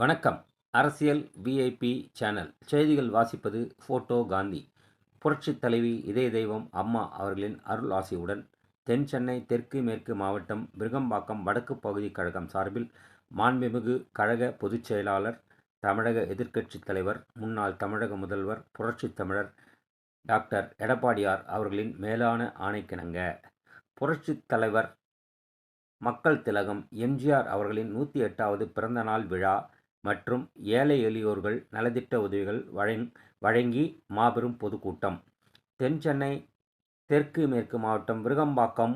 வணக்கம். அரசியல் VIP channel செய்திகள் வாசிப்பது ஃபோட்டோ காந்தி. புரட்சி தலைவி இதய தெய்வம் அம்மா அவர்களின் அருள் ஆசியுடன் தென் சென்னை தெற்கு மேற்கு மாவட்டம் விருகம்பாக்கம் வடக்கு பகுதி கழகம் சார்பில் மாண்புமிகு கழக பொதுச் செயலாளர் தமிழக எதிர்க்கட்சித் தலைவர் முன்னாள் தமிழக முதல்வர் புரட்சி தமிழர் டாக்டர் எடப்பாடியார் அவர்களின் மேலான ஆணைக்கிணங்க. புரட்சித் தலைவர் மக்கள் திலகம் எம்ஜிஆர் அவர்களின் நூற்றி எட்டாவது பிறந்தநாள் விழா மற்றும் ஏழை எளியோர்கள் நலத்திட்ட உதவிகள் வழங் வழங்கி மாபெரும் பொதுக்கூட்டம். தென் சென்னை தெற்கு மேற்கு மாவட்டம் விருகம்பாக்கம்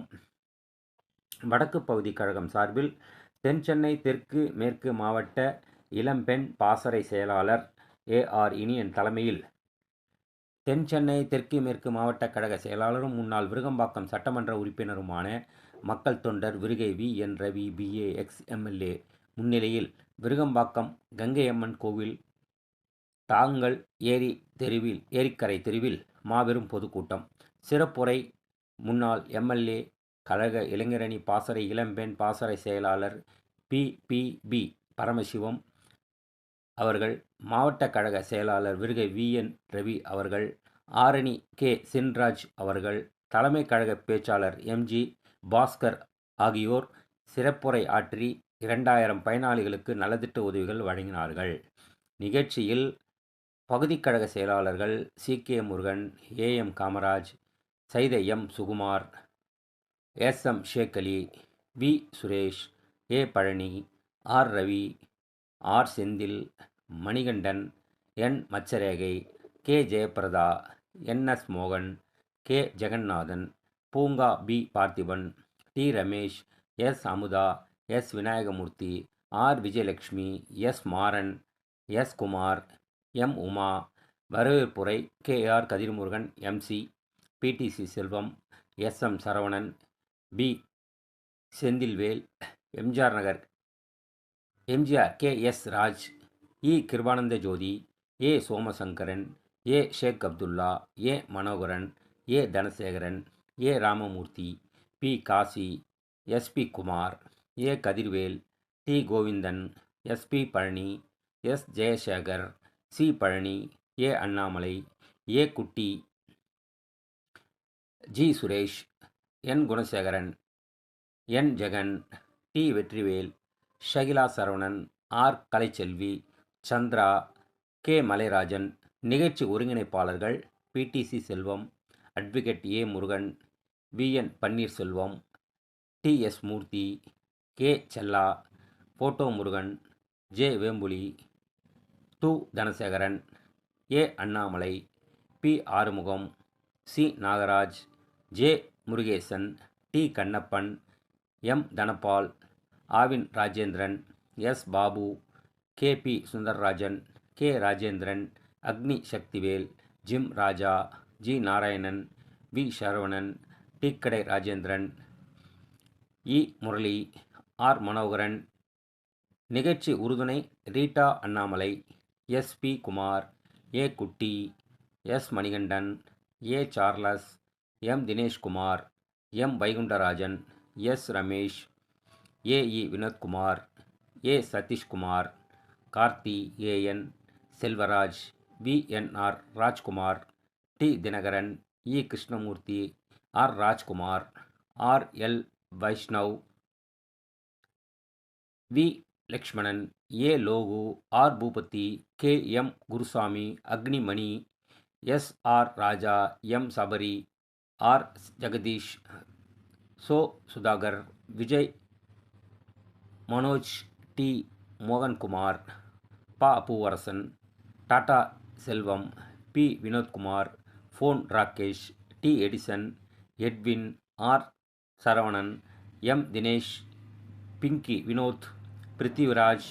வடக்கு பகுதி கழகம் சார்பில் தென் சென்னை தெற்கு மேற்கு மாவட்ட இளம்பெண் பாசறை செயலாளர் ஏ ஆர் இனியன் தலைமையில் தென் சென்னை தெற்கு மேற்கு மாவட்ட கழக செயலாளரும் முன்னாள் விருகம்பாக்கம் சட்டமன்ற உறுப்பினருமான மக்கள் தொண்டர் Virugai V N Ravi BA ex MLA முன்னிலையில் விருகம்பாக்கம் கங்கையம்மன் கோவில் தாங்கல் ஏரி தெருவில் ஏரிக்கரை தெருவில் மாபெரும் பொதுக்கூட்டம். சிறப்புரை முன்னாள் எம்எல்ஏ கழக இளைஞரணி பாசறை இளம்பெண் பாசறை செயலாளர் பி. பி. பி. பரமசிவம் அவர்கள் மாவட்ட கழக செயலாளர் விருகை வி. என். ரவி அவர்கள் ஆரணி கே. சின்ராஜ் அவர்கள் தலைமை கழக பேச்சாளர் எம்ஜி பாஸ்கர் ஆகியோர் சிறப்புரை ஆற்றி இரண்டாயிரம் பயனாளிகளுக்கு நலத்திட்ட உதவிகள் வழங்கினார்கள். நிகழ்ச்சியில் பகுதிக்கழக செயலாளர்கள் C. K. Murugan A. M. Kamaraj Saeed M. Sugumar S. M. Sheik Ali V. Suresh A. Palani R. Ravi R. Senthil Manikandan N. Macharegai K. Jayaprada N. S. மோகன் கே. ஜெகநாதன் பூங்கா P. Parthiban T. Ramesh S. Amudha S. Vinayagamoorthy R. Vijayalakshmi S. Maran S. Kumar M. Uma வரவேற்புரை K. R. Kathirmurugan MC PDC Selvam S. M. Saravanan P. Senthilvel MGR Nagar MGR K. S. Raj E. Kirupananda Jothi A. Somasankaran A. Sheik Abdullah A. Manoharan A. Dhanasekaran A. Ramamoorthy P. Kasi SP Kumar A. Kathirvel T. Govindan SP Palani S. Jayasekar C. Palani A. Annamalai A. Kutty G. Suresh N. Gunasekaran N. Jagan T. Vetrivel Shakila Saravanan R. Kalaiselvi Chandra K. Malairajan நிகழ்ச்சி ஒருங்கிணைப்பாளர்கள் PDC Selvam advocate A. Murugan V N. Panneerselvam T. S. Moorthy K. Chella photo Murugan J. Vembuli to. Dhanasekaran A. Annamalai P. Arumugam C. Nagaraj J. Murugesan T. Kannappan M. Dhanapal Aavin Rajendran S. Babu K. P. Sundarrajan K. Rajendran Agni Sakthivel gym Raja G. Narayanan V. Saravanan டீக்கடை Rajendran E. Murali R. Manoharan. நிகழ்ச்சி உறுதுணை Rita Annamalai S. P. Kumar A. Kutty S. Manikandan A. Charles M. Dineshkumar M. Vaikundarajan S. Ramesh A. E. Vinothkumar A. Sathishkumar Karthi AN Selvaraj V. N. R. Rajkumar T. Dinakaran E. Krishnamoorthy R. Rajkumar R. L. Vaishnav V. Lakshmanan A. Logu R. Boopathi K. M. Gurusamy Agnimani S. R. Raja M. Sabari R. Jagadeesh so. Sudhakar Vijay Manoj T. Mohankumar ப. Poovarasan Tata Selvam P. Vinothkumar phone Rakesh T. Edison Edwin R. Saravanan M. Dinesh Pinky Vinoth Prithviraj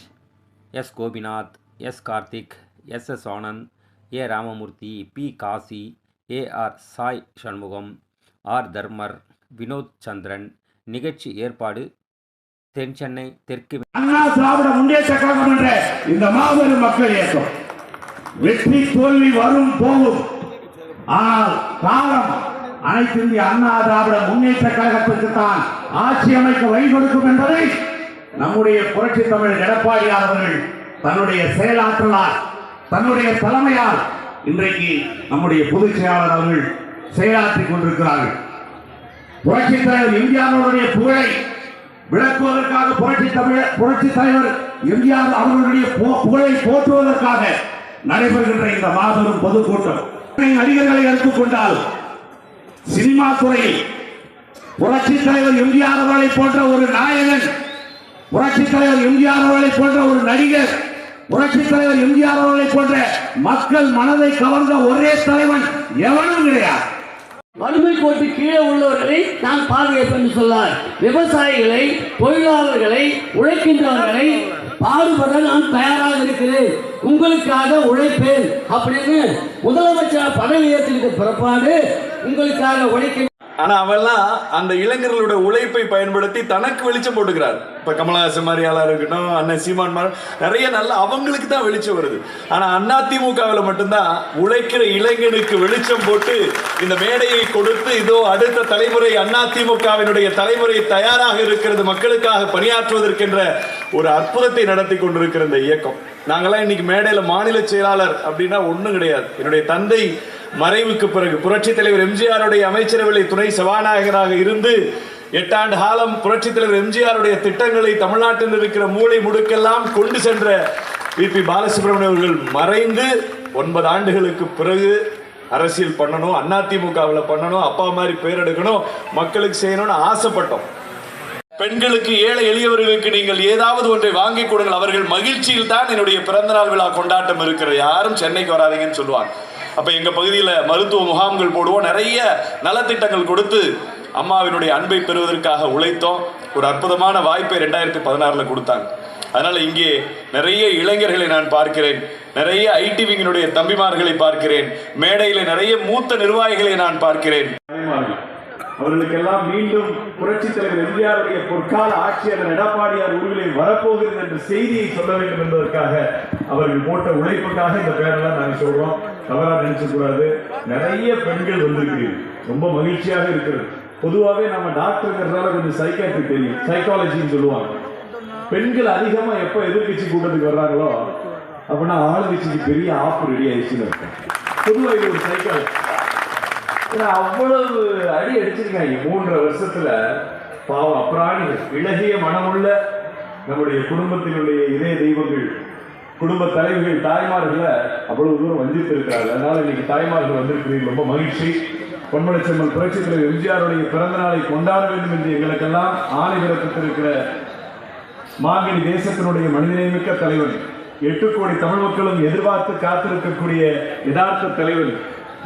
S. Gopinath S. Karthik S. S. Anand A. Ramamoorthy P. Kasi A. R. Sai Shanmugam R. Dharmar Vinoth Chandran. நிகழ்ச்சி ஏற்பாடு தென் சென்னை தெற்கு திராவிட முன்னேற்ற கழகம் என்ற இந்த மாபெரும் மக்கள் இயக்கம். வெற்றி தோல்வி வரும் போகும் ஆனால் காலம் அனைத்து இந்திய அண்ணா திராவிட முன்னேற்ற கழகத்திற்கு தான் ஆட்சி அமைக்க வழி கொடுக்கும் என்பதை நம்முடைய புரட்சி தமிழ் எடப்பாடியார் அவர்கள் தன்னுடைய செயலாற்றலால் தன்னுடைய தலைமையால் இன்றைக்கு நம்முடைய பொதுச் செயலாளர் அவர்கள் செயலாற்றிக் கொண்டிருக்கிறார்கள். புரட்சி தலைவர் இந்தியாவுடைய புகழை விளக்குவதற்காக புரட்சி தமிழர் புரட்சி தலைவர் எம்ஜிஆர் அவர்களுடைய புகழை போற்றுவதற்காக நடைபெறுகின்ற இந்த மாபெரும் பொதுக்கூட்டம். நடிகர்களை எடுத்துக்கொண்டால் சினிமா துறையில் புரட்சி தலைவர் எம்ஜிஆர் அவர்களை போன்ற ஒரு நாயகன் புரட்சி தலைவர் எம்ஜிஆர் அவர்களை போன்ற ஒரு நடிகர் புரட்சி தலைவர் எம்ஜிஆர் அவர்களை போன்ற மக்கள் மனதை கவர்ந்த ஒரே தலைவன் எவனும் கிடையாது. வறுமை கோட்டு கீழே உள்ளவர்களை நான் பாதுகாப்பேன் சொன்னார். விவசாயிகளை தொழிலாளர்களை உழைக்கின்றவர்களை பாடுபட நான் தயாராக இருக்கிறேன். உங்களுக்காக உழைப்பேன் அப்படின்னு முதலமைச்சர் பதவி ஏற்றிருக்க பிறப்பாடு உங்களுக்காக உழைக்க ஆனா அவெல்லாம் அந்த இளைஞர்களோட உழைப்பை பயன்படுத்தி தனக்கு வெளிச்சம் போட்டுக்கிறார். இப்ப கமலஹாசன் மாதிரி ஆளா இருக்கட்டும் அண்ணன் சீமான் மாதிரி நிறைய நல்ல அவங்களுக்கு தான் வெளிச்சம் வருது. ஆனா அண்ணா திமுகவில் மட்டும்தான் உழைக்கிற இளைஞனுக்கு வெளிச்சம் போட்டு இந்த மேடையை கொடுத்து இதோ அடுத்த தலைமுறை அண்ணா திமுகவினுடைய தலைமுறை தயாராக இருக்கிறது மக்களுக்காக பணியாற்றுவதற்கென்ற ஒரு அற்புதத்தை நடத்தி கொண்டிருக்கிற இந்த இயக்கம். நாங்கெல்லாம் இன்னைக்கு மேடையில் மாநில செயலாளர் அப்படின்னா ஒன்றும் கிடையாது. என்னுடைய தந்தை மறைவுக்கு பிறகு புரட்சித் தலைவர் எம்ஜிஆருடைய அமைச்சரவையில் துணை சபாநாயகராக இருந்து எட்டாண்டு காலம் புரட்சித் தலைவர் எம்ஜிஆருடைய திட்டங்களை தமிழ்நாட்டில் இருக்கிற மூளை முடுக்கெல்லாம் கொண்டு சென்ற விபி பாலசுப்ரமணியம் அவர்கள் மறைந்து ஒன்பது ஆண்டுகளுக்கு பிறகு அரசியல் பண்ணணும் அதிமுகவில் பண்ணணும் அப்பா மாதிரி பேர் எடுக்கணும் மக்களுக்கு செய்யணும்னு ஆசைப்பட்டோம். பெண்களுக்கு ஏழை எளியவர்களுக்கு நீங்கள் ஏதாவது ஒன்றை வாங்கி கொடுங்கள். அவர்கள் மகிழ்ச்சியில் தான் என்னுடைய பிறந்தநாள் விழா கொண்டாட்டம் இருக்கிறது. யாரும் சென்னைக்கு வராதீங்கன்னு சொல்லுவாங்க. அப்ப எங்க பகுதியில் மருத்துவ முகாம்கள் போடுவோம். நிறைய நலத்திட்டங்கள் கொடுத்து அம்மாவினுடைய அன்பை பெறுவதற்காக உழைத்தோம். ஒரு அற்புதமான வாய்ப்பை ரெண்டாயிரத்தி பதினாறுல கொடுத்தாங்க. அதனால இங்கே நிறைய இளைஞர்களை நான் பார்க்கிறேன். நிறைய ஐடி விங்கினுடைய தம்பிமார்களை பார்க்கிறேன். மேடையில் நிறைய மூத்த நிர்வாகிகளை நான் பார்க்கிறேன். அவர்களுக்கெல்லாம் மீண்டும் புரட்சி தலைவர் எம்ஜிஆருடைய பொற்கால ஆட்சியாளர் எடப்பாடியார் உருவிலே வரப்போகிறது என்ற செய்தியை சொல்ல வேண்டும் என்பதற்காக அவர்கள் போட்ட உழைப்புக்காக இந்த பேரெல்லாம் நாங்கள் சொல்றோம். தவறா நினைச்ச கூடாது. நிறைய பெண்கள் வந்திருக்கிறீர்கள். ரொம்ப மகிழ்ச்சியாக இருக்கிறது. பொதுவாகவே நம்ம டாக்டருங்கிறதால கொஞ்சம் சைக்காட்ரி தெரியும். சைக்காலஜின்னு சொல்லுவாங்க. பெண்கள் அதிகமா எப்ப எதிர்கட்சி கூட்டத்துக்கு வர்றாங்களோ அப்படின்னா ஆளுங்கட்சிக்கு பெரிய ஆப்பு ரெடி ஆயிடுச்சுன்னு இருக்கும் பொதுவாக இது ஒரு சைக்காலஜி ஏன்னா அவ்வளவு அடி அடிச்சிருக்காங்க மூன்றரை வருஷத்துல. பாவம் அப்பிராணிகள் இழகிய மனமுள்ள நம்முடைய குடும்பத்தினுடைய இதய தெய்வங்கள். குடும்ப தலைவிகள் தாய்மார்களை அவ்வளவு தூரம் வஞ்சித்திருக்கிறார்கள் அதனால இன்னைக்கு தாய்மார்கள் வந்திருக்கிறீர்கள். ரொம்ப மகிழ்ச்சி. பொன்மலைச்செம்மல் புரட்சி தலைவர் எம்ஜிஆருடைய பிறந்த நாளை கொண்டாட வேண்டும் என்று எங்களுக்கெல்லாம் ஆணை பிறப்பித்திருக்கிற மாங்கனி தேசத்தினுடைய மனிதநேயமிக்க தலைவன் எட்டு கோடி தமிழ் மக்களும் எதிர்பார்த்து காத்திருக்கக்கூடிய யதார்த்த தலைவன்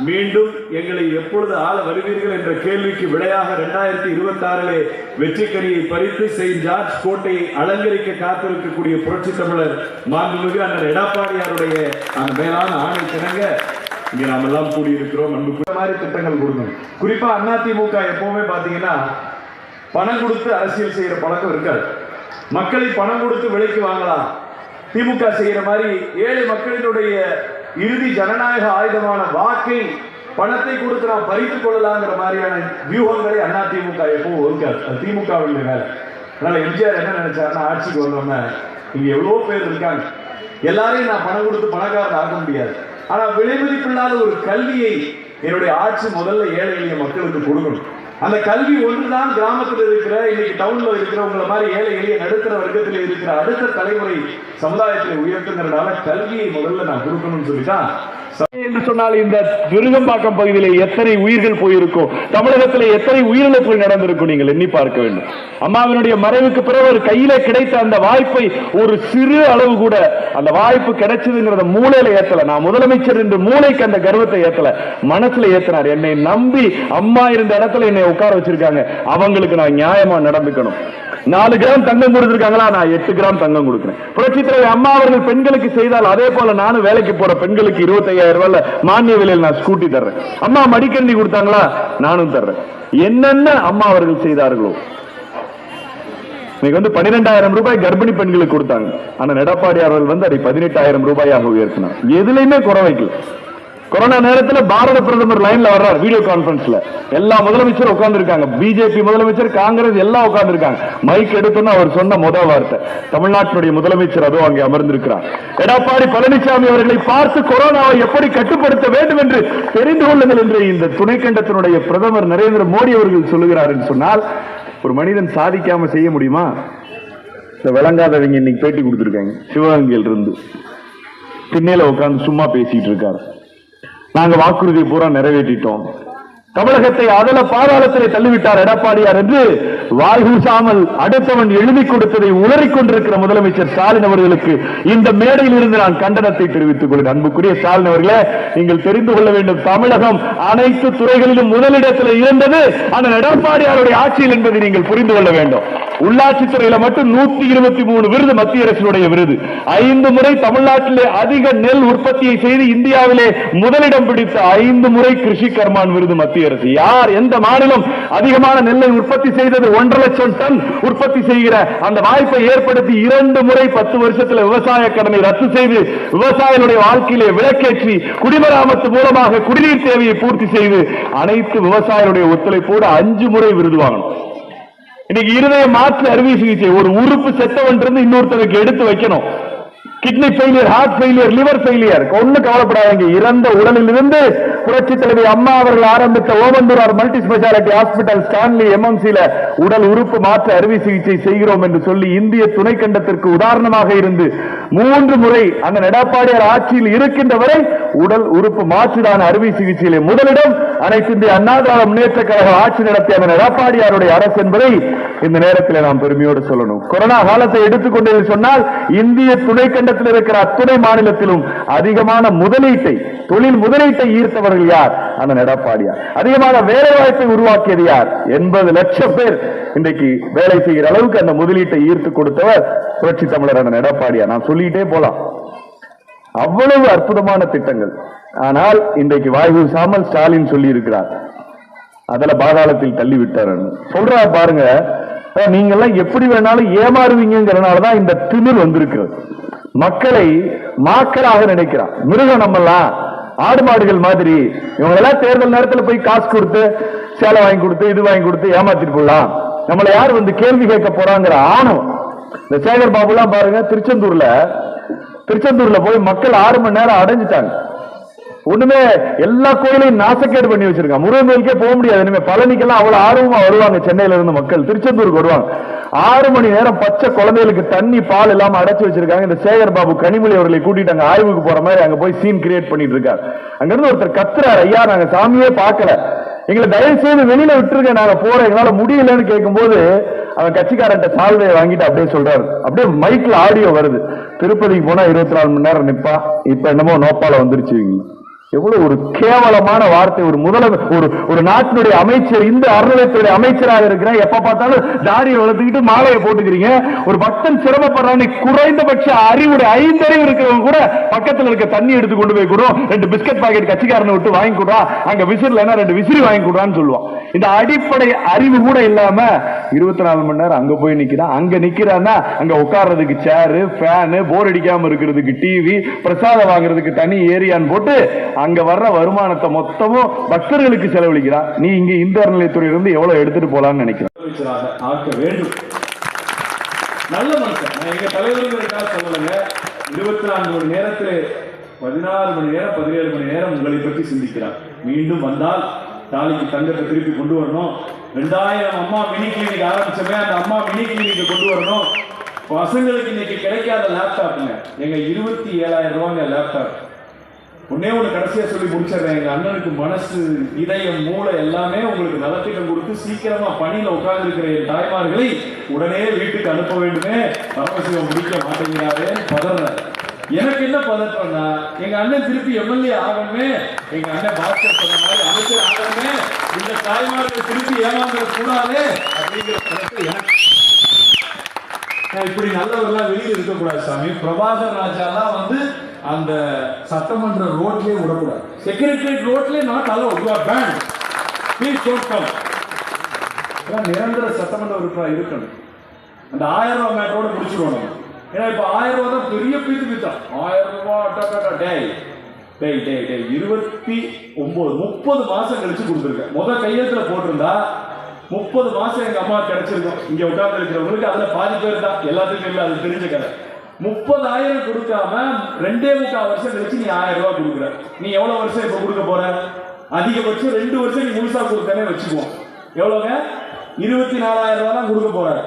மீண்டும் எங்களை எப்பொழுது ஆள வருவீர்கள் என்ற கேள்விக்கு விடையாக இரண்டாயிரத்தி இருபத்தி ஆறிலே வெற்றிக்கரியை பறித்து செயின்ட் ஜார்ஜ் கோட்டையை அலங்கரிக்க காத்திருக்கக்கூடிய புரட்சி தமிழர் மாண்புமிகு அண்ணன் எடப்பாடியாருடைய அந்த மேலான ஆணை திணங்க இங்க நாம் எல்லாம் கூடியிருக்கிறோம். அன்பு மாதிரி திட்டங்கள் கொடுக்கணும் குறிப்பா அதிமுக எப்பவுமே பாத்தீங்கன்னா பணம் கொடுத்து அரசியல் செய்யற பழக்கம் இருக்காது. மக்களை பணம் கொடுத்து விலைக்கு வாங்கலாம். திமுக செய்யற மாதிரி ஏழை மக்களினுடைய இறுதி ஜனநாயக ஆயுதமான வாக்கை பணத்தை கொடுத்து நாம் பறித்துக் கொள்ளலாங்கிற மாதிரியான வியூகங்களை அண்ணா திமுக எப்பவும் ஒதுக்காது திமுக திமுகவுடைய வேலை அதனால எம்ஜிஆர் என்ன நினைச்சாருன்னா ஆட்சிக்கு வந்தோம்னா இங்க எவ்வளோ பேர் இருக்காங்க. எல்லாரையும் நான் பணம் கொடுத்து பணக்காரன் ஆக்க முடியாது. ஆனா விலைமதிப்பில்லாத ஒரு கல்வியை என்னுடைய ஆட்சி முதல்ல ஏழை எளிய மக்களுக்கு கொடுக்கணும். அந்த கல்வி ஒன்றுதான் கிராமத்தில் இருக்கிற இன்னைக்கு டவுன்ல இருக்கிறவங்கள மாதிரி ஏழை எளிய நடுத்தர வர்க்கத்தில் இருக்கிற அடுத்த தலைமுறை சமுதாயத்தில் உயர்த்துங்கிறதால கல்வியை முதல்ல நான் கொடுக்கணும்னு சொல்லிதான் என்று சொன்னால் இந்த விருகம்பாக்கம் பகுதியில் எத்தனை உயிர்கள் போயிருக்கும் தமிழகத்தில் எத்தனை உயிரிழப்புகள் நடந்திருக்கும் நீங்கள் எண்ணி பார்க்க வேண்டும். அம்மாவினுடைய மறைவுக்கு பிறகு ஒரு கையில கிடைத்த அந்த வாய்ப்பை ஒரு சிறு அளவு கூட அந்த வாய்ப்பு கிடைச்சதுங்கிறத மூளையில ஏத்தல. நான் முதலமைச்சர் என்று மூளைக்கு அந்த கர்வத்தை ஏத்தல. மனசுல ஏத்தினார். என்னை நம்பி அம்மா இருந்த இடத்துல என்னை உட்கார வச்சிருக்காங்க. அவங்களுக்கு நான் நியாயமா நடந்துக்கணும். நாலு கிராம் தங்கம் கொடுத்திருக்காங்களா? நான் எட்டு கிராம் தங்கம் கொடுக்குறேன். புரட்சி தலைவர் அம்மா அவர்கள் பெண்களுக்கு செய்தால் அதே போல நானும் வேலைக்கு போற பெண்களுக்கு இருபத்தையாயிரம் ரூபாய்ல மானிய விலையில் நான் ஸ்கூட்டி தர்றேன். அம்மா மடிக்கண்டி கொடுத்தாங்களா? நானும் தர்றேன். என்னென்ன அம்மா அவர்கள் செய்தார்களோ. இன்னைக்கு வந்து பன்னிரெண்டாயிரம் ரூபாய் கர்ப்பிணி பெண்களுக்கு கொடுத்தாங்க. ஆனா எடப்பாடி அவர்கள் வந்து அதை பதினெட்டாயிரம் ரூபாயாக உயர்த்தினார். எதுலையுமே குறை வைக்கல. கொரோனா நேரத்துல பாரத பிரதமர் லைன்ல வர்றார் வீடியோ கான்பரன்ஸ்ல எல்லா முதலமைச்சரும் உட்கார்ந்து இருக்காங்க பிஜேபி முதலமைச்சர் காங்கிரஸ் எல்லாம் உட்கார்ந்து இருக்காங்க மைக் எடுத்துன்னு அவர் சொன்ன முதல் வார்த்தை. தமிழ்நாட்டினுடைய முதலமைச்சர் அதோ அங்கே அமர்ந்திருக்கிறார். எடப்பாடி பழனிசாமி அவர்களை பார்த்து கொரோனாவை எப்படி கட்டுப்படுத்த வேண்டும் என்று தெரிந்து கொள்ளுங்கள் என்று இந்த துணைக்கண்டத்தினுடைய பிரதமர் நரேந்திர மோடி அவர்கள் சொல்லுகிறார் என்று சொன்னால் ஒரு மனிதன் சாதிக்காம செய்ய முடியுமா? இந்த விளங்காதவங்க இன்னைக்கு பேட்டி கொடுத்துருக்காங்க. சிவகங்கையில் இருந்து திண்ணையில உட்காந்து சும்மா பேசிட்டு இருக்காரு. நாங்கள் வாக்குறுதியை பூரா நிறைவேற்றிட்டோம். தமிழகத்தை அதல பாதாளத்திலே தள்ளிவிட்டார் எடப்பாடியார் என்று வாய் கூசாமல் அடுத்தவன் எழுதி கொடுத்ததை உளறிக் கொண்டிருக்கிற முதலமைச்சர் ஸ்டாலின் அவர்களுக்கு இந்த மேடையில் இருந்து நான் கண்டனத்தை தெரிவித்துக் கொள்கிறேன். அன்புக்குரிய ஸ்டாலின் அவர்களே நீங்கள் தெரிந்து கொள்ள வேண்டும் தமிழகம் அனைத்து துறைகளிலும் முதலிடத்தில் இருந்தது அந்த எடப்பாடியாருடைய ஆட்சியில் என்பதை நீங்கள் புரிந்து கொள்ள வேண்டும். உள்ளாட்சி துறையில மட்டும் நூத்தி இருபத்தி மூணு விருது மத்திய அரசினுடைய விருது. ஐந்து முறை தமிழ்நாட்டிலே அதிக நெல் உற்பத்தியை செய்து இந்தியாவிலே முதலிடம் பிடித்த ஐந்து முறை கிருஷி கர்மான் விருது மத்திய குடியரசு யார் எந்த மாநிலம் அதிகமான நெல்லை உற்பத்தி செய்தது? ஒன்றரை லட்சம் டன் உற்பத்தி செய்கிற அந்த வாய்ப்பை ஏற்படுத்தி இரண்டு முறை பத்து வருஷத்துல விவசாய கடனை ரத்து செய்து விவசாயிகளுடைய வாழ்க்கையிலே விளக்கேற்றி குடிமராமத்து மூலமாக குடிநீர் தேவையை பூர்த்தி செய்து அனைத்து விவசாயிகளுடைய ஒத்துழைப்போடு அஞ்சு முறை விருது வாங்கணும். இன்னைக்கு இருதய மாற்று அறுவை சிகிச்சை ஒரு உறுப்பு செத்தவன் இருந்து இன்னொருத்தருக்கு எடுத்து வைக்கணும். Kidney failure heart failure liver failure ஒண்ணு கவலைப்படாதீங்க. இறந்த உடலிலிருந்து புரட்சி தலைவி அம்மா அவர்கள் ஆரம்பித்த Omandurar multi specialty hospital Stanley எம்எம்சில உடல் உறுப்பு மாற்று அறுவை சிகிச்சை செய்கிறோம் என்று சொல்லி இந்திய துணைக்கண்டத்திற்கு உதாரணமாக இருந்து மூன்று முறை அந்த எடப்பாடியார் ஆட்சியில் இருக்கின்ற வரை உடல் உறுப்பு மாற்றுதான அறுவை சிகிச்சையிலே முதலிடம். அனைத்து இந்திய அண்ணா திராவிட முன்னேற்ற கழக ஆட்சி நடத்திய அந்த எடப்பாடியாருடைய அரசு என்பதை இந்த நேரத்தில் நாம் பெருமையோடு சொல்லணும். கொரோனா காலத்தை எடுத்துக்கொண்டது சொன்னால் இந்திய துணைக்கண்டத்தில் இருக்கிற அத்துணை மாநிலத்திலும் அதிகமான முதலீட்டை தொழில் முதலீட்டை ஈர்த்தவர்கள் யார்? அந்த எடப்பாடியார் அதிகமான வேலை வாய்ப்பை உருவாக்கியது யார்? எண்பது லட்சம் பேர் இன்றைக்கு வேலை செய்கிற அளவுக்கு அந்த முதலீட்டை ஈர்த்து கொடுத்தவர் புரட்சி தமிழர் அந்த எடப்பாடியார் நான் சொல்லிட்டே போலாம். அவ்வளவு அற்புதமான திட்டங்கள். ஆனால் இன்றைக்கு வாய்வு சாமல் ஸ்டாலின் சொல்லி இருக்கிறார் அதில் பாதாளத்தில் தள்ளி விட்டார் சொல்றா பாருங்க. அஹ் எப்படி வேணாலும் ஏமாறுவீங்கிறனால தான் இந்த திமிர் வந்திருக்கிறது. மக்களை மாக்களாக நினைக்கிறான் மிருகம் நம்மெல்லாம் ஆடு மாடுகள் மாதிரி இவங்க எல்லாம் தேர்தல் நேரத்துல போய் காசு கொடுத்து சேலை வாங்கி கொடுத்து இது வாங்கி கொடுத்து ஏமாத்திட்டு போடலாம் நம்மளை யார் வந்து கேள்வி கேட்க போறாங்கிற ஆணவம். இந்த சேகர் பாபு எல்லாம் பாருங்க திருச்செந்தூர்ல திருச்செந்தூர்ல போய் மக்கள் ஆறு மணி நேரம் அடைஞ்சிட்டாங்க. ஒண்ணுமே எல்லா கோயிலையும் நாசக்கேடு பண்ணி வச்சிருக்காங்க. முருகன் கோயிலுக்கே போக முடியாது. இனிமே பழனிக்கெல்லாம் அவ்வளவு ஆர்வமா வருவாங்க சென்னையில இருந்து மக்கள். திருச்செந்தூருக்கு வருவாங்க. ஆறு மணி நேரம் பச்சை குழந்தைகளுக்கு தண்ணி பால் இல்லாம அடைச்சு வச்சிருக்காங்க. இந்த சேகர் பாபு கனிமொழி அவர்களை கூட்டிட்டு அங்க ஆய்வுக்கு போற மாதிரி அங்க போய் சீன் கிரியேட் பண்ணிட்டு இருக்காரு. அங்க இருந்து ஒருத்தர் கத்துறாரு. ஐயா நாங்க சாமியே பார்க்கல. எங்களை தயவு செய்து வெளியில விட்டுருங்க. நாங்க போறோம். எங்களால முடியலன்னு கேட்கும்போது அவன் கட்சிக்காரன்ட்ட சால்வையை வாங்கிட்டு அப்படியே சொல்றாரு. அப்படியே மைக்ல ஆடியோ வருது. திருப்பதிக்கு போனா இருபத்தி நாலு மணி நேரம் நிப்பா. இப்ப என்னமோ நோப்பால வந்துருச்சு எவ்வளவு ஒரு கேவலமான வார்த்தை ஒரு முதல ஒரு ஒரு நாட்டினுடைய அமைச்சர் இந்த அறநிலையத்துறை அமைச்சராக இருக்கிற எப்ப பார்த்தாலும் தாடியை வளர்த்துக்கிட்டு மாலையை போட்டுக்கிறீங்க. ஒரு பக்தன் சிரமப்படுறான்னு குறைந்தபட்ச அறிவுடைய ஐந்தறிவு இருக்கிறவங்க கூட பக்கத்துல இருக்க தண்ணி எடுத்து கொண்டு போய் கொடுறோம். ரெண்டு பிஸ்கட் பாக்கெட் கட்சிக்காரனை விட்டு வாங்கி கொடுறா. அங்க விசிறிலன்னா ரெண்டு விசிறி வாங்கி கொடுறான்னு சொல்லுவான். இந்த அடிப்படை அறிவு கூட இல்லாம இருபத்தி நாலு மணி நேரம் அங்க போய் நிக்கிறான். அங்க நிக்கிறான்னா அங்க உட்கார்றதுக்கு சேரு ஃபேனு போர் அடிக்காம இருக்கிறதுக்கு டிவி பிரசாதம் வாங்குறதுக்கு தனி ஏரியான்னு போட்டு அங்க வர்ற வருமானத்தை மொத்தமும் பக்தர்களுக்கு செலவழிக்கிறான் நீ இங்க இந்த அறநிலையத்துறையிலிருந்து எவ்வளவு எடுத்துட்டு போலாம்னு நினைக்கிறேன் வேண்டும். நல்ல மனுஷன். நான் எங்க தலைவர்களுக்காக சொல்லலைங்க. இருபத்தி நான்கு மணி நேரத்தில் பதினாறு மணி நேரம் பதினேழு மணி நேரம் உங்களை பற்றி சிந்திக்கிறார். மீண்டும் வந்தால் தாலிக்கு தங்கத்தை திருப்பி கொண்டு வரணும். ரெண்டாயிரம் அம்மா மினி கிளினிக் ஆரம்பிச்சோமே அந்த அம்மா மினி கிளினிக் கொண்டு வரணும். பசங்களுக்கு இன்னைக்கு கிடைக்காத லேப்டாப்புங்க எங்க இருபத்தி ஏழாயிரம் ரூபாங்க லேப்டாப் உன்னே ஒண்ணு கடைசியா சொல்லி முடிச்சிடுறேன். எங்க அண்ணனுக்கு மனசு இதயம் மூளை எல்லாமே உங்களுக்கு நலத்திட்டம் கொடுத்து சீக்கிரமா பணியில உட்கார்ந்து இருக்கிற என் தாய்மார்களை உடனே வீட்டுக்கு அனுப்ப வேண்டுமே. பரமசிவம் முடிக்க மாட்டேங்கிறாரே பதறாரு. எனக்கு என்ன பதற்றம்னா எங்க அண்ணன் திருப்பி எம்எல்ஏ ஆகணுமே. எங்க அண்ணன் பாஸ்கர் சொன்ன மாதிரி அமைச்சர் ஆகணுமே. இந்த தாய்மார்கள் திருப்பி ஏமாந்துட கூடாது அப்படிங்கிற பதற்றம் எனக்கு. இப்படி நல்லவர்கள்லாம் வெளியில் இருக்கக்கூடாது சாமி. பிரபாகர் ராஜாலாம் வந்து அந்த சட்டமன்ற ரோட்லயே விடக்கூடாது. செக்ரட்டரியேட் ரோட்லயே not allow you are banned please don't come நிரந்தர சட்டமன்ற உறுப்பினர் இருக்கணும். அந்த ஆயிரம் ரூபாய் மேட்டரோட முடிச்சிருவோம் நம்ம ஏன்னா இப்ப ஆயிரம் ரூபாய் தான் பெரிய பீத்து பீத்தம் ஆயிரம் ரூபாய் டா, டேய். டேய் டேய் டேய். இருபத்தி ஒன்பது முப்பது மாசம் கழிச்சு கொடுத்துருக்கேன். முதல் கையெழுத்துல போட்டிருந்தா முப்பது மாசம் எங்க அம்மா கிடைச்சிருக்கோம். இங்க உட்கார்ந்து இருக்கிறவங்களுக்கு அதுல பாதி பேர் தான். எல்லாத்துக்கும் இல்லை அது தெரிஞ்ச கதை. முப்பதாயிரம் கொடுக்காம ரெண்டே முக்கால் வருஷம் கழிச்சு நீ ஆயிரம் ரூபாய் கொடுக்குற. நீ எவ்வளவு வருஷம் இப்ப கொடுக்க போற? அதிகபட்சம் ரெண்டு வருஷம் நீ முழுசா கொடுத்தனே வச்சுக்குவோம். எவ்வளவுங்க? இருபத்தி நாலாயிரம் ரூபாய் தான் கொடுக்க போற.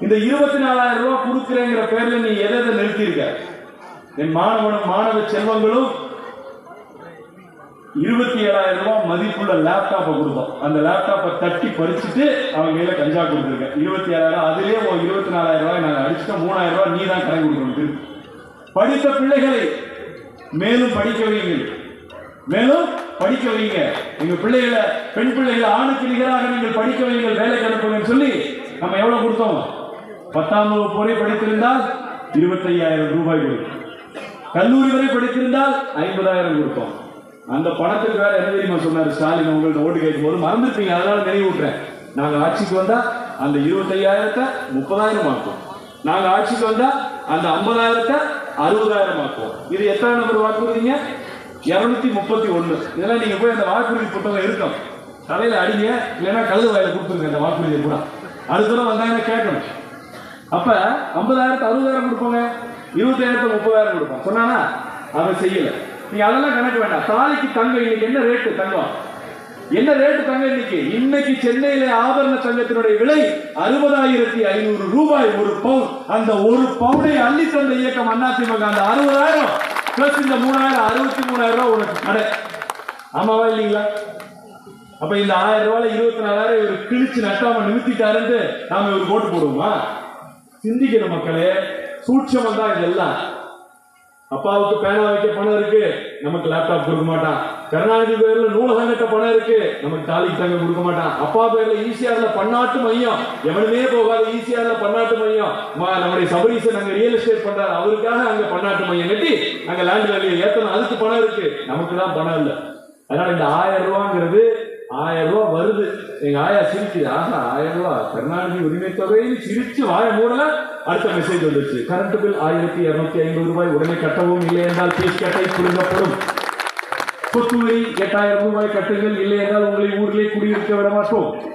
இந்த இருபத்தி நாலாயிரம் ரூபாய் கொடுக்குறேங்கிற பேர்ல நீ எதை எதை நிறுத்தியிருக்க? என் மாணவனும் மாணவ செல்வங்களும் இருபத்தி ஏழாயிரம் ரூபாய் மதிப்புள்ள லேப்டாப்பை கொடுத்தோம் அந்த லேப்டாப்பை தட்டி பறிச்சுட்டு அவங்க கையில் கஞ்சா கொடுத்துருக்கேன். இருபத்தி ஏழாயிரம் அதுலேயே ஒரு இருபத்தி நாலாயிரம் ரூபாய் நாங்கள் அடிச்சுட்டோம் மூணாயிரம் ரூபாய் நீ தான் கடன் கொடுக்கணும் படித்த பிள்ளைகளை மேலும் படிக்க வையுங்கள். மேலும் படிக்க வைங்க எங்க பிள்ளைகளை பெண் பிள்ளைகளை ஆணுக்கு நிகராக நீங்கள் படிக்க வைங்கள் வேலை அனுப்புங்கன்னு சொல்லி நம்ம எவ்வளவு கொடுத்தோம்? பத்தாம் வகுப்பு வரை படித்திருந்தால் இருபத்தையாயிரம் ரூபாய் கொடுக்கும் கல்லூரி வரை படித்திருந்தால் ஐம்பதாயிரம் கொடுத்தோம். அந்த பணத்துக்கு வேற என்ன தெரியுமா சொன்னார்? ஸ்டாலின் உங்கள்ட்ட ஓட்டு கேட்கும் போது மறந்துருப்பீங்க அதனால நினைவூட்டுறேன் நாங்க ஆட்சிக்கு வந்தா அந்த இருபத்தையாயிரத்தை முப்பதாயிரம் ஆக்கும் நாங்க ஆட்சிக்கு வந்தா அந்த ஐம்பதாயிரத்தை அறுபதாயிரம் ஆக்குவோம். இது எத்தனை நம்பர் வாக்குறுதிங்க இருநூத்தி முப்பத்தி ஒண்ணு. இதெல்லாம் நீங்க போய் அந்த வாக்குறுதி புத்தகம் இருக்கும் தலையில அடிங்க இல்லைன்னா கழுது வாயில கொடுத்துருங்க அந்த வாக்குறுதியை கூட அடுத்த தடவை வந்தாங்கன்னா கேட்கணும்? அப்ப ஐம்பதாயிரத்து அறுபதாயிரம் கொடுப்போங்க இருபத்தாயிரத்து முப்பதாயிரம் கொடுப்போம். சொன்னானா? அவன் செய்யல. நீங்க அதெல்லாம் கணக்கு வேண்டாம். தாலிக்கு தங்கம் இன்னைக்கு என்ன ரேட்டு தங்கம்? என்ன ரேட்டு தங்கம் இன்னைக்கு? இன்னைக்கு சென்னையில ஆபரண தங்கத்தினுடைய விலை அறுபதாயிரத்தி ஐநூறு ரூபாய் ஒரு பவுன். அந்த ஒரு பவுனை அள்ளி தந்த இயக்கம் அதிமுக அந்த அறுபதாயிரம் பிளஸ் இந்த மூணாயிரம் அறுபத்தி மூணாயிரம் ரூபாய் உனக்கு கடை. ஆமாவா இல்லைங்களா? அப்ப இந்த ஆயிரம் ரூபாயில இருபத்தி நாலாயிரம் இவர் கிழிச்சு நட்டாம நிறுத்திட்டாருன்னு நாம இவர் போட்டு போடுவோமா? சிந்திக்கிற மக்களே. சூட்சம் தான் இதெல்லாம். அப்பாவுக்கு பேனா வைக்க பணம் இருக்கு. நமக்கு லேப்டாப் கொடுக்க மாட்டான். கருணாநிதி பேர்ல நூலகம் கட்ட பணம் இருக்கு. நமக்கு தாலிக்கு தங்க கொடுக்க மாட்டான். அப்பா பேர்ல ஈசிஆர்ல பன்னாட்டு மையம். எவனுமே போகாத ஈசிஆர்ல பன்னாட்டு மையம். நம்முடைய சபரீசன் அங்க ரியல் எஸ்டேட் பண்றாரு. அவருக்காக அங்க பன்னாட்டு மையம் கட்டி அங்க லேண்ட் வேலையை ஏத்தணும். அதுக்கு பணம் இருக்கு. நமக்கு தான் பணம் இல்லை. அதனால இந்த ஆயிரம் ரூபாங்கிறது ஆயிரம் ரூபா வருது. எங்க ஆயா சிரிக்குது. ஆஹா ஆயிரம் ரூபா. கருணாநிதி உரிமை தொகையில் சிரிச்சு வாய மூடல. அடுத்த மெசேஜ் வந்துச்சு கரண்ட் பில் ஆயிரத்தி இருநூத்தி ஐம்பது ரூபாய் உடனே கட்டவும் இல்லை என்றால் பீஸ் கட்டை புடுங்கப்படும் சொத்து வரி எட்டாயிரம் ரூபாய் கட்டுங்கள் இல்லை என்றால் உங்களை ஊரிலே குடியிருக்க விட மாட்டோம்.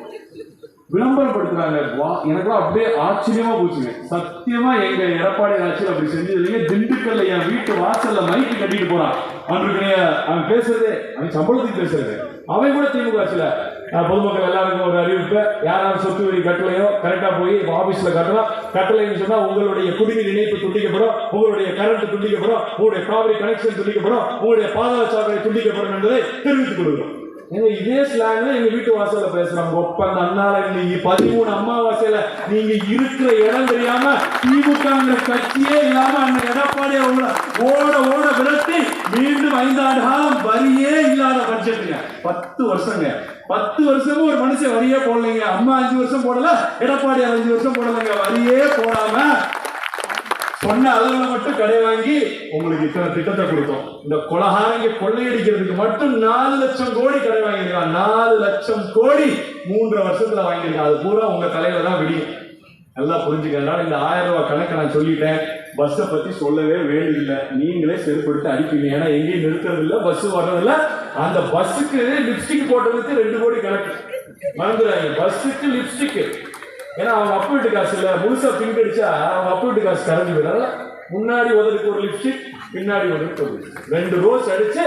விளம்பரப்படுத்துறாங்க. வா எனக்கு அப்படியே ஆச்சரியமா போச்சுங்க. சத்தியமா எங்க எடப்பாடி ஆட்சியில் அப்படி செஞ்சது திண்டுக்கல்ல என் வீட்டு வாசல்ல மைக்கு கட்டிட்டு போறான். அன்றைக்கு அவன் பேசுறதே அவன் சம்பளத்துக்கு பேசுறது. அவன் கூட திமுக ஆட்சியில பொதுமக்கள் எல்லாருக்கும் ஒரு அறிவிப்பு யாராவது சொத்து வரி கட்டலையோ கரெக்டா போய் ஆபீஸ்ல கட்டலாம். கட்டலைன்னு சொன்னா உங்களுடைய குடிநீர் இணைப்பு துண்டிக்கப்படும் உங்களுடைய கரண்ட் துண்டிக்கப்படும் உங்களுடைய காவிரி கனெக்ஷன் துண்டிக்கப்படும் உங்களுடைய பாதாள சாக்கடை துண்டிக்கப்படும் என்பதை தெரிவித்துக் கொள்கிறோம். எங்க இதே ஸ்லாங்ல எங்க வீட்டு வாசல்ல பேசுறாங்க. ஒப்பந்த அண்ணால நீங்க பதிமூணு அமாவாசையில நீங்க இருக்கிற இடம் தெரியாம திமுக கட்சியே இல்லாம அந்த எடப்பாடி அவங்கள ஓட ஓட விரட்டி மீண்டும் ஐந்தாண்டு காலம் வரியே இல்லாத பட்ஜெட்டுங்க பத்து வருஷங்க. பத்து வருஷமும் ஒரு மனுஷன் வரியே போடலைங்க. அம்மா அஞ்சு வருஷம் போடல எடப்பாடி அஞ்சு வருஷம் போடலைங்க. வரியே போடாம சொன்ன அளவுல மட்டும் கடை வாங்கி உங்களுக்கு இத்தனை திட்டத்தை கொடுத்தோம். இந்த கொலகாரங்க கொள்ளையடிக்கிறதுக்கு மட்டும் நாலு லட்சம் கோடி கடை வாங்கியிருக்கான் நாலு லட்சம் கோடி மூன்றரை வருஷத்துல வாங்கியிருக்கான் அது பூரா உங்க தலையில தான் விடியும். நல்லா புரிஞ்சுக்கிறதுனால இந்த ஆயிரம் ரூபாய் கணக்கை நான் சொல்லிட்டேன். பஸ்ஸை பத்தி சொல்லவே வேண்டியதில்லை. நீங்களே செருப்படுத்தி அடிப்பீங்க. ஏன்னா எங்கேயும் நிறுத்துறது இல்லை பஸ் வர்றதில்ல. அந்த பஸ்ஸுக்கு லிப்ஸ்டிக் போட்டதுக்கு ரெண்டு கோடி கணக்கு. மறந்துடுறாங்க பஸ்ஸுக்கு லிப்ஸ்டிக் ஏன்னா அவங்க அப்பா வீட்டு காசு இல்ல. முழுசா பிங்க் அடிச்சா அவங்க அப்பா வீட்டு காசு கரைஞ்சு போயிடாத முன்னாடி உதவிக்கு ஒரு லிப்ஸ்டிக் பின்னாடி உதவிக்கு ஒரு ரெண்டு ரோஸ் அடிச்சு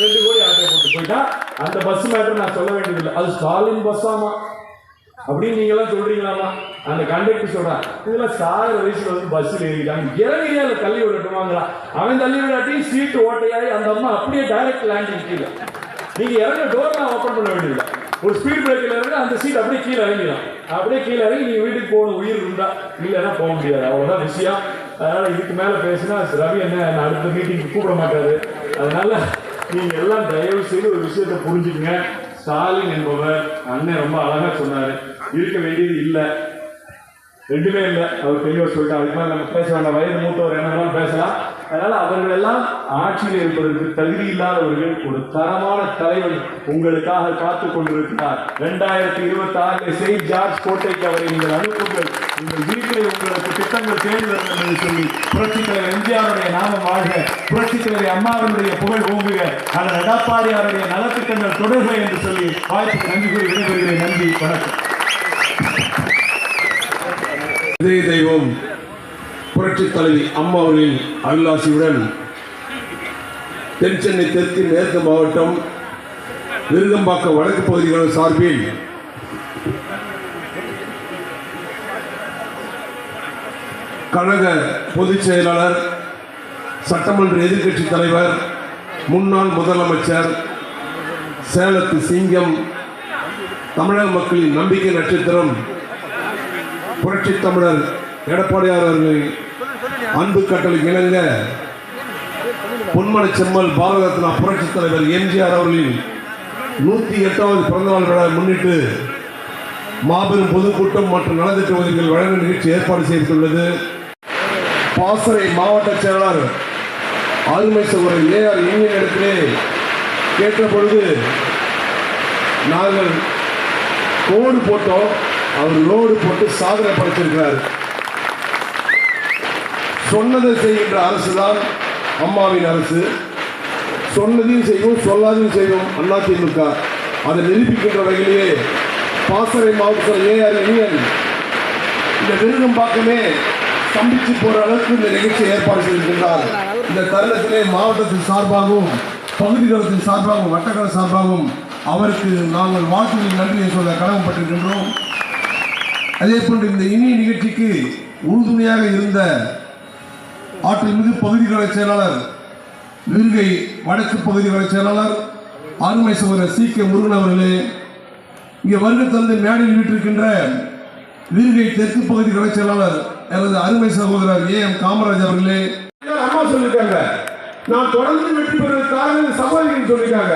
ரெண்டு கோடி ஆட்டை போட்டு போயிட்டா அந்த பஸ் மேட்டர் நான் சொல்ல வேண்டியதில்லை. அது ஸ்டாலின் பஸ்ஸாமா அப்படின்னு நீங்களாம் சொல்றீங்களாமா அந்த கண்டக்டர் சொல்றான் இதெல்லாம் சாகர வயசுல வந்து பஸ்ஸில் ஏறிட்டாங்க இறங்கியா அந்த தள்ளி விடட்டுமாங்களா அவன் தள்ளி விடாட்டி சீட்டு ஓட்டையாயி அந்த அம்மா அப்படியே டைரக்ட் லேண்டிங் கீழே. நீங்க இறங்க டோர் நான் ஓப்பன் பண்ண வேண்டியதில்லை. ஒரு ஸ்பீட் பிரேக்கில் இருந்து அந்த சீட் அப்படியே கீழே இறங்கிடும். அப்படியே கீழே இறங்கி நீங்க வீட்டுக்கு போகணும் உயிர் இருந்தா இல்லைன்னா போக முடியாது. அவ்வளோதான் விஷயம். அதனால இதுக்கு மேல பேசினா ரவி என்ன அடுத்த மீட்டிங் கூப்பிட மாட்டாரு. அதனால நீங்க எல்லாம் தயவு செய்து ஒரு விஷயத்தை புரிஞ்சுக்கங்க. ஸ்டாலின் என்பவர் அண்ணன் ரொம்ப அழகா சொன்னாரு. இருக்க வேண்டியது இல்லை. ரெண்டுமே இல்லை. அவர் தெளிவாக சொல்லிட்டு அதுக்கு மேலே நம்ம பேச வேண்டாம். வயது மூத்தவர் என்ன பேசலாம். அதனால அவர்கள் எல்லாம் ஆட்சியில் இருப்பதற்கு தகுதி இல்லாதவர்கள் ஒரு தரமான தலைவன் உங்களுக்காக காத்து கொண்டிருக்கிறார். இரண்டாயிரத்தி இருபத்தி ஆறு செயின்ட் ஜார்ஜ் கோட்டைக்கு அவரை நீங்கள் அனுப்புங்கள். உங்கள் வீட்டில் உங்களுக்கு திட்டங்கள் தேடி வேண்டும் என்று சொல்லி புரட்சித் தலைவர் எம்ஜிஆருடைய நாமம் வாழ்க. புரட்சித் தலைவர் அம்மாவினுடைய புகழ் ஓங்குக. அந்த எடப்பாடியாருடைய நலத்திட்டங்கள் தொடர்க என்று சொல்லி வாய்ப்புக்கு நன்றி கூறி விடைபெறுகிறேன். நன்றி வணக்கம். இதய தெய்வம் புரட்சி தலைவி அம்மா அவர்களின் அருளாசியுடன் தென் சென்னை தெற்கு மேற்கு மாவட்டம் விருதம்பாக்கம் வடக்கு பகுதிகளின் சார்பில் கழக பொதுச் செயலாளர் சட்டமன்ற எதிர்க்கட்சி தலைவர் முன்னாள் முதலமைச்சர் சேலத்து சிங்கம் தமிழக மக்களின் நம்பிக்கை நட்சத்திரம் புரட்சி தமிழர் எடப்பாடியார் அவர்களின் அன்பு கட்டளை இணங்க பொன்மலை செம்மல் பாரத ரத்னா புரட்சி தலைவர் எம்ஜிஆர் அவர்களின் நூற்றி எட்டாவது பிறந்தநாள் விழா முன்னிட்டு மாபெரும் பொதுக்கூட்டம் மற்றும் நலத்திட்ட உதவிகள் வழங்கும் நிகழ்ச்சி ஏற்பாடு செய்துள்ளது பாசறை மாவட்ட செயலாளர் ஆளுமை சகோதரர் ஏஆர் இந்தியன் இடத்திலே கேட்ட பொழுது நாங்கள் கோடு போட்டோம். அவர் லோடு போட்டு சாதனை படைச்சிருக்கிறார் சொன்னதை செய்கின்ற அரசு தான் அம்மாவின் அரசு. சொன்னதையும் செய்வோம் சொல்லாதையும் செய்வோம் அதிமுக அதை நிரூபிக்கின்ற வகையிலேயே பாசறை மாவட்டத்தில் ஏஆர் இனியன் இந்த விருதும் பார்க்கமே ஸ்தம்பிச்சு போற அளவுக்கு இந்த நிகழ்ச்சியை ஏற்பாடு செய்திருக்கின்றார். இந்த தருணத்திலே மாவட்டத்தின் சார்பாகவும் பகுதிகளத்தின் சார்பாகவும் வட்டக்கல சார்பாகவும் அவருக்கு நாங்கள் வாழ்த்துக்கள் நன்றியை சொல்ல கடமைப்பட்டிருக்கின்றோம். அதே போன்று இந்த இனிய நிகழ்ச்சிக்கு உறுதுணையாக இருந்த ஆற்றல் மிகு பகுதிகளை செயலாளர் விருகை வடக்கு பகுதிகளை செயலாளர் அருமை சகோதரர் சி கே முருகன் அவர்களே இங்கே வருகை தந்து மேடையில் வீட்டிருக்கின்ற விருகை தெற்கு பகுதி பகுதிகளை செயலாளர் எனது அருமை சகோதரர் ஏ எம் காமராஜ் அவர்களே. அம்மா சொல்லியிருக்காங்க நான் தொடர்ந்து வெற்றி பெறுவதற்காக சகோதரிகள் சொல்லியிருக்காங்க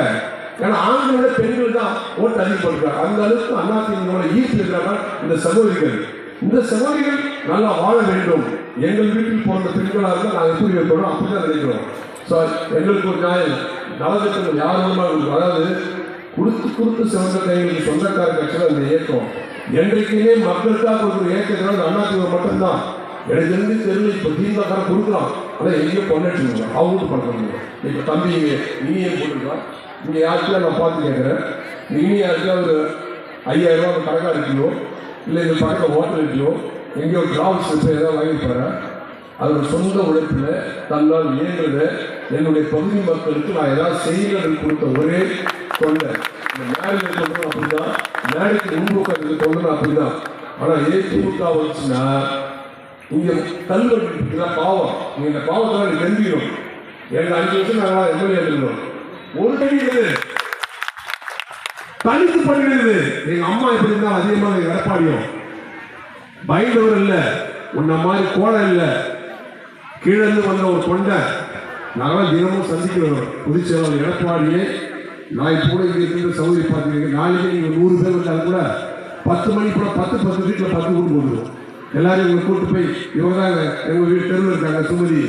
ஏன்னா ஆண்களை விட பெண்கள் தான் ஓட்டு அதிகப்படுறாங்க அந்த அளவுக்கு அதிமுக ஈர்ப்பு இருக்கிறாங்க இந்த சகோதரிகள். இந்த சகோதரிகள் நல்லா வாழ வேண்டும். எங்கள் வீட்டில் போன்ற பெண்களாக இருந்தால் நாங்கள் எப்படி இருக்கிறோம் அப்படி தான் நினைக்கிறோம். ஸோ எங்களுக்கு ஒரு நியாயம். நலத்திட்டங்கள் யாரும் வராது அதாவது கொடுத்து கொடுத்து சிறந்த கைகளுக்கு சொந்தக்கார கட்சியில் அந்த இயக்கம். என்றைக்குமே மக்களுக்காக ஒரு இயக்கத்தில் அதிமுக மட்டும்தான். எனக்கு தெரிஞ்சு தெரியல இப்போ திமுக கொடுக்கலாம் ஆனால் எங்கேயும் கொண்டாடி அவங்களும் பண்ணுறாங்க இப்போ தம்பி இனியே போட்டுருக்கான் இங்கே யாருக்கும் நான் பார்த்து கேட்குறேன். இனி யாருக்கும் ஒரு ஐயாயிரம் ரூபா கணக்காக இருக்கியோ? இல்லை இந்த பக்கத்தில் ஹோட்டல் இருக்கியோ? எங்கேயோ டிராவல்ஸ் ஏதாவது வாங்கியிருப்பாரு அதோட சொந்த உழைப்பில் தன்னால் இயங்குறத என்னுடைய பகுதி மக்களுக்கு நான் ஏதாவது செய்யறது கொடுத்த ஒரே தொண்டை இந்த மேடையில் தொண்டை அப்படிதான். மேடைக்கு முன்பு தொண்டை அப்படிதான். ஆனால் ஏ திமுக வந்துச்சுன்னா இங்கே தள்ளுபடி பாவம். நீங்க இந்த பாவத்தை நீ தெரிஞ்சுக்கணும் எனக்கு அஞ்சு வருஷம் நாங்கள் எம்எல்ஏ இருந்தோம் ஒரு கிடையாது தனித்து பண்ணிடுது எங்க அம்மா எப்படி இருந்தா அதிகமாக எடப்பாடியும் பயந்தவர் இல்ல. உன்ன மாதிரி கோடை இல்ல. கீழே இருந்து வந்த ஒரு தொண்டை. நாங்களாம் தினமும் சந்திக்கிறோம் புதுச்சேரி எடப்பாடியே நான் இப்போ கூட இங்கே இருந்து சௌகரி பார்த்துருக்கேன் நாளைக்கு நீங்கள் நூறு பேர் வந்தாலும் கூட பத்து மணி கூட பத்து பத்து வீட்டில் பத்து கூட்டு போடுவோம் எல்லாரும் இவங்க கூட்டு போய் இவங்க தான் எங்க வீட்டு தெருவில் இருக்காங்க சுமதி.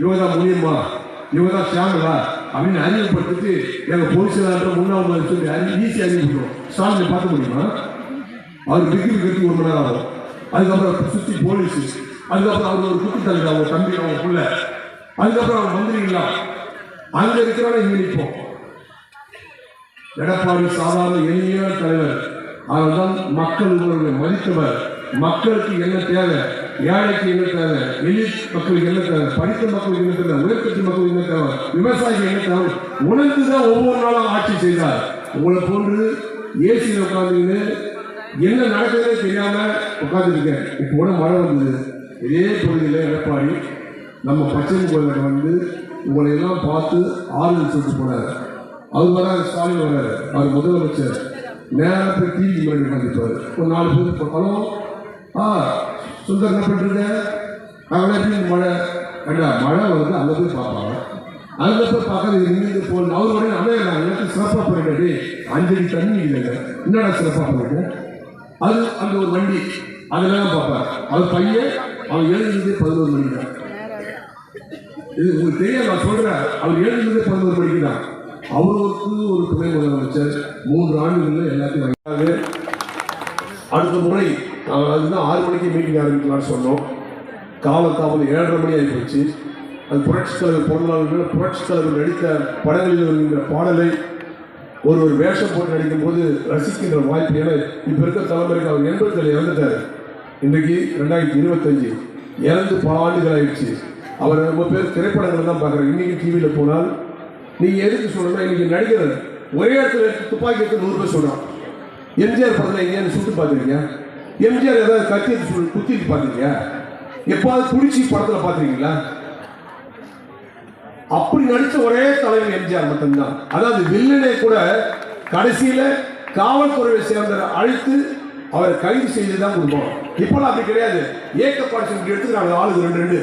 இவங்க தான் முனியம்மா. இவங்க தான் சியாமலா அப்படின்னு அறிமுகப்படுத்திட்டு எங்க போலீஸ்ல முன்னாள் சொல்லி அறி ஈஸி அறிமுகம் சாமி பார்க்க முடியுமா? அவர் டிகிரி கட்டி ஒரு மணி நேரம் ஆகும். அதுக்கப்புறம் சுற்றி போலீஸ் அதுக்கப்புறம் அவர் ஒரு குட்டி தலைவர் அவங்க தம்பி அவங்க புள்ள. அதுக்கப்புறம் அவங்க மந்திரிங்களா அங்க இருக்கிறவங்க இங்க நிற்போம். எடப்பாடி சாதாரண எளிமையான தலைவர். அவர்தான் மக்கள் உங்களுடைய மதித்தவர். மக்களுக்கு என்ன தேவை? ஏழைக்கு என்ன தேவை? எளிய மக்களுக்கு என்ன தேவை? படித்த மக்களுக்கு என்ன தேவை? உயர்கட்சி மக்களுக்கு என்ன தேவை? விவசாயிக்கு என்ன தேவை? உணர்ந்துதான் ஒவ்வொரு நாளும் ஆட்சி செய்தார். உங்களை போன்று ஏசியில் உட்காந்துன்னு என்ன நடக்குதுன்னு தெரியாம உட்காந்துருக்கேன் இப்போ கூட மழை வந்தது. இதே பகுதியில் எடப்பாடி நம்ம பச்சை கோயிலுக்கு வந்து உங்களை எல்லாம் பார்த்து ஆறுதல் சொல்லிட்டு போனார். அவர் வராரு ஸ்டாலின் வராரு. அவர் முதலமைச்சர். நேராக டிவி முன்னாடி உட்காந்துருப்பாரு ஒரு நாலு பேர் பணம் ஆ சுந்தர் என்ன எப்படி மழை ஏண்டா மழை வருது அங்கே போய் பார்ப்பாங்க. அங்கே போய் பார்க்கறது நின்று அவர் உடனே அண்ணே நான் எனக்கு சிறப்பாக பண்ணிட்டு அஞ்சடி தண்ணி இல்லைங்க. என்னடா சிறப்பாக பண்ணிட்டு அது அந்த ஒரு வண்டி அதெல்லாம் பார்ப்பார். அவர் பையன் அவன் எழுதுறது பதினோரு மணி தான். இது உங்களுக்கு தெரியாது நான் சொல்கிறேன் அவர் ஏழுலேருந்து பதினோரு மணிக்கு தான். அவருக்கு ஒரு துணை முதலமைச்சர் மூன்று ஆண்டுகளில் எல்லாத்தையும் வாங்கினாங்க அடுத்த முறை அதுதான் ஆறு மணிக்கு மீட்டிங் ஆரம்பிக்கலாம்னு சொன்னோம். காலத்தாமதம் ஏழரை மணி ஆகி போச்சு அது புரட்சித் தலைவர் பிறந்தநாள் புரட்சித் தலைவர் நடித்த படங்களில் வருகின்ற பாடலை ஒரு ஒரு வேஷம் போட்டு நடிக்கும் போது ரசிக்கின்ற வாய்ப்பு ஏன்னா இப்போ இருக்க தலைமுறைக்கு அவர் எண்பத்தில் இறந்துட்டார். இன்றைக்கு ரெண்டாயிரத்தி இருபத்தஞ்சு. இறந்து பல ஆண்டுகள் ஆயிடுச்சு. அவர் ரொம்ப பேர் திரைப்படங்கள் தான் பார்க்குறேன் இன்றைக்கி டிவியில் போனால் நீங்கள் எதுக்கு சொல்லணும்னா இன்றைக்கி நடிகர் ஒரே இடத்துல துப்பாக்கி எடுத்து நூறு பேர் சொல்கிறான் எம்ஜிஆர் படத்தில் எங்கேயாவது சுட்டு பார்த்துருக்கீங்க எம்ஜிஆர் ஏதாவது கத்தி எடுத்து சொல்லி குத்திட்டு பார்த்தீங்க எப்பாவது துடிச்சி படத்தில் பார்த்துருக்கீங்களா அப்படி நடிச்ச ஒரே தலைவர் எம்ஜிஆர் மட்டும்தான். அதாவது வில்லனே கூட கடைசியில காவல்துறையை சேர்ந்த அழைத்து அவரை கைது செய்து தான் கொடுப்போம் இப்பெல்லாம் அப்படி கிடையாது. ஏக்கப்பாடு சொல்லி நாங்கள் ஆளுங்க ரெண்டு ரெண்டு.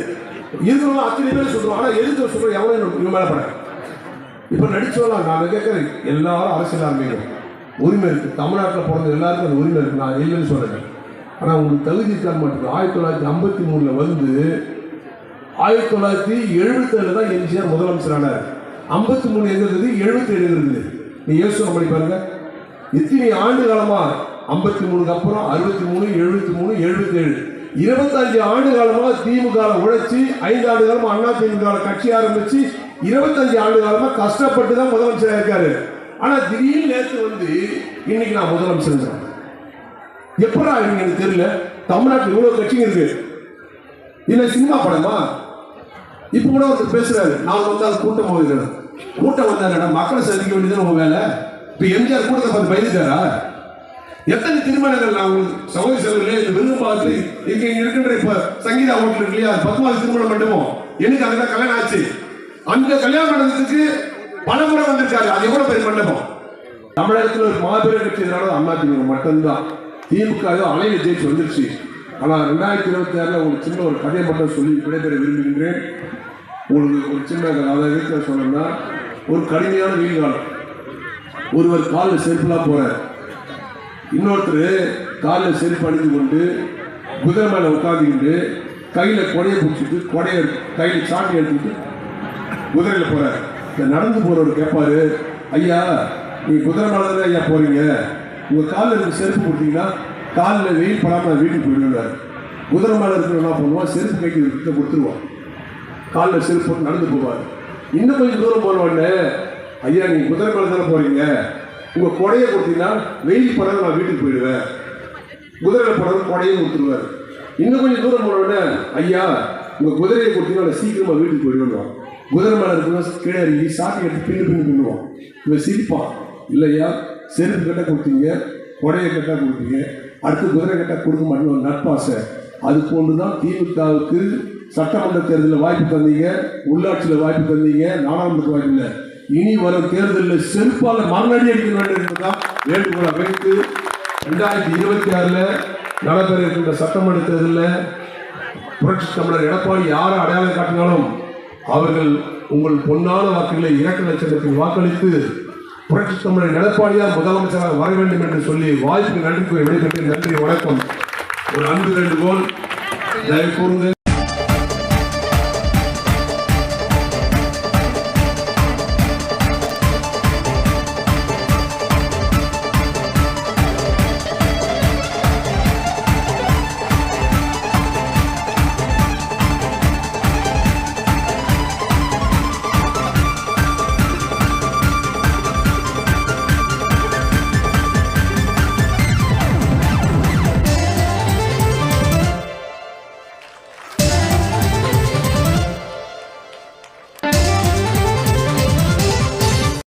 இருக்கிறவங்க அத்தனை பேர் சொல்றோம். ஆனால் எதுக்கு சொல்றோம்? எவ்வளோ இவங்க மேலே படம் இப்போ நடிச்சவங்க நான் கேட்குறேன் எல்லாரும் அரசியல் ஆரம்பிக்கணும் உரிமை இருக்கு. தமிழ்நாட்டில் பிறந்த எல்லாருக்கும் அந்த உரிமை இருக்கு. நான் இல்லைன்னு சொல்கிறேன் ஆனால் உங்களுக்கு தகுதி இருக்க மாட்டேங்குது ஆயிரத்தி தொள்ளாயிரத்தி ஐம்பத்தி மூணில் வந்து ஆயிரத்தி தொள்ளாயிரத்தி எழுபத்தேழு தான் எம்ஜிஆர் முதலமைச்சர் ஆனார். ஐம்பத்தி மூணு எங்க எழுபத்தேழு இருக்குது நீ யோசனை பண்ணி பாருங்க. இத்தனை ஆண்டு காலமா ஐம்பத்தி மூணுக்கு அப்புறம் அறுபத்தி மூணு எழுபத்தி மூணு எழுபத்தேழு. இருபத்தஞ்சு ஆண்டு காலமா திமுக உழைச்சி ஐந்து ஆண்டு காலமா அண்ணா திமுக கட்சி ஆரம்பிச்சு இருபத்தஞ்சு ஆண்டு காலமா கஷ்டப்பட்டு தான் முதலமைச்சராக இருக்காரு. ஆனா திடீர்னு நேற்று வந்து இன்னைக்கு நான் முதலமைச்சர் எப்படா எனக்கு தெரியல? தமிழ்நாட்டில் இவ்வளவு கட்சிங்க இருக்கு. இல்ல சினிமா படமா? இப்ப கூட ஒருத்தர் பேசுறாரு. நான் வந்தால் கூட்டம் போகிறேன் கூட்டம் வந்தாங்கடா மக்களை சந்திக்க வேண்டியது உங்க வேலை. இப்ப எம்ஜிஆர் கூட்டத்தை பார்த்து பயந்துட்டாரா? எத்தனை திருமணங்கள் நான் உங்களுக்கு சகோதரி செல்வர்களே இந்த விருது இங்க இங்க இருக்கின்ற இப்ப சங்கீதா ஹோட்டல் இல்லையா பத்மாவது திருமணம் மட்டுமோ எனக்கு அங்கதான் கல்யாணம் ஆச்சு. அந்த கல்யாணம் நடந்ததுக்கு பல முறை வந்திருக்காரு. அது எவ்வளவு பெரிய மண்டபம்? தமிழகத்தில் ஒரு மாபெரும் கட்சி எதிரான அண்ணா திமுக மட்டும்தான். திமுக அலையில ஜெயிச்சு வந்துருச்சு. ஆனால் ரெண்டாயிரத்தி இருபத்தி ஆறுல ஒரு சின்ன ஒரு கதையை மட்டும் சொல்லி விடைபெற விரும்புகின்றேன். உங்களுக்கு ஒரு சின்ன அதை இருக்கிற சொன்னோம்னா ஒரு கடுமையான வெயில் காலம் ஒருவர் காலில் செருப்புலாம் போறார். இன்னொருத்தர் காலில் செருப்பு அணிந்து கொண்டு குதிரை மேலே உட்காந்துக்கிட்டு கையில் கொடையை பிடிச்சிட்டு கொடையை கையில் சாட்டி எடுத்துக்கிட்டு குதிரையில் போறார். இந்த நடந்து போறவர் கேட்பாரு ஐயா நீ குதிரை மேலே தான் ஐயா போறீங்க? உங்கள் காலில் இருக்க செருப்பு கொடுத்தீங்கன்னா காலில் வெயில் படாமல் வீட்டுக்கு போயிடுவார் குதிரை மேலே இருக்கிற என்ன பண்ணுவோம் செருப்பு கைக்கு கிட்ட கொடுத்துருவான். காலில் செருப்பு போட்டு நடந்து போவார். இன்னும் கொஞ்சம் தூரம் போன ஐயா நீங்கள் குதிரை மேலே தானே போகிறீங்க உங்கள் கொடையை கொடுத்தீங்கன்னா வெயில் படாமல் நான் வீட்டுக்கு போயிடுவேன். குதிரையில் போனவர் கொடையும் கொடுத்துருவார். இன்னும் கொஞ்சம் தூரம் போன ஐயா உங்கள் குதிரையை கொடுத்தீங்கன்னா சீக்கிரமாக வீட்டுக்கு போயிடுவோம் குதிரை மேலே இருக்கிறவன் கீழே இறங்கி சாட்டி எடுத்து பின்னு பின்னு பின்னுவான். இவன் சிரிப்பான். இல்லையா செருப்பு கட்ட கொடுத்தீங்க கொடையை கட்டா கொடுத்தீங்க அடுத்து குதிரை கட்டா கொடுக்க மாட்டேங்க ஒரு நட்பாசை. அது போன்று தான் திமுகவுக்கு சட்டமன்ற தேர்தலில் வாய்ப்பு தந்தீங்க உள்ளாட்சியில் வாய்ப்பு தந்தீங்க நாடாளுமன்ற வாய்ப்பு இல்லை. இனி வரும் தேர்தலில் செருப்பால் மரணடி அடிக்க வேண்டும் என்பதுதான் வேண்டுகோளை வைத்து ரெண்டாயிரத்தி இருபத்தி ஆறில் நடைபெற இருக்கின்ற சட்டமன்ற தேர்தலில் புரட்சி தமிழர் எடப்பாடி யாரை அடையாளம் காட்டினாலும் அவர்கள் உங்கள் பொன்னான வாக்குகளை இரக்க லட்சத்தில் வாக்களித்து புரட்சி தமிழை எடப்பாடியார் முதலமைச்சராக வர வேண்டும் என்று சொல்லி வாய்ப்பு நன்றி கூறி விடைபெற்று நன்றி வணக்கம். ஒரு அன்பு வேண்டுகோள். தயவு கூர்ந்து